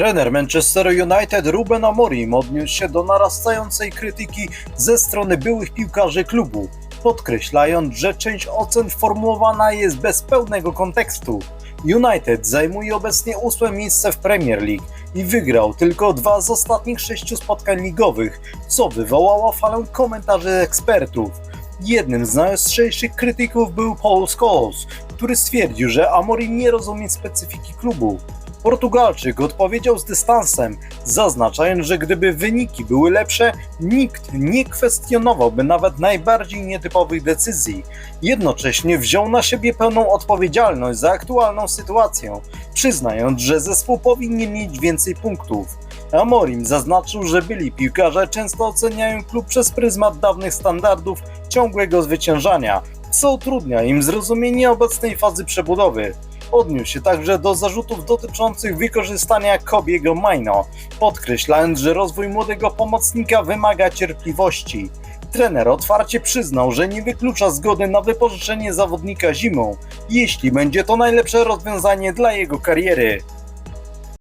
Trener Manchester United Ruben Amorim odniósł się do narastającej krytyki ze strony byłych piłkarzy klubu, podkreślając, że część ocen formułowana jest bez pełnego kontekstu. United zajmuje obecnie ósme miejsce w Premier League i wygrał tylko dwa z ostatnich sześciu spotkań ligowych, co wywołało falę komentarzy ekspertów. Jednym z najostrzejszych krytyków był Paul Scholes, który stwierdził, że Amorim nie rozumie specyfiki klubu. Portugalczyk odpowiedział z dystansem, zaznaczając, że gdyby wyniki były lepsze, nikt nie kwestionowałby nawet najbardziej nietypowych decyzji. Jednocześnie wziął na siebie pełną odpowiedzialność za aktualną sytuację, przyznając, że zespół powinien mieć więcej punktów. Amorim zaznaczył, że byli piłkarze często oceniają klub przez pryzmat dawnych standardów ciągłego zwyciężania, co utrudnia im zrozumienie obecnej fazy przebudowy. Odniósł się także do zarzutów dotyczących wykorzystania Kobiego Maino, podkreślając, że rozwój młodego pomocnika wymaga cierpliwości. Trener otwarcie przyznał, że nie wyklucza zgody na wypożyczenie zawodnika zimą, jeśli będzie to najlepsze rozwiązanie dla jego kariery.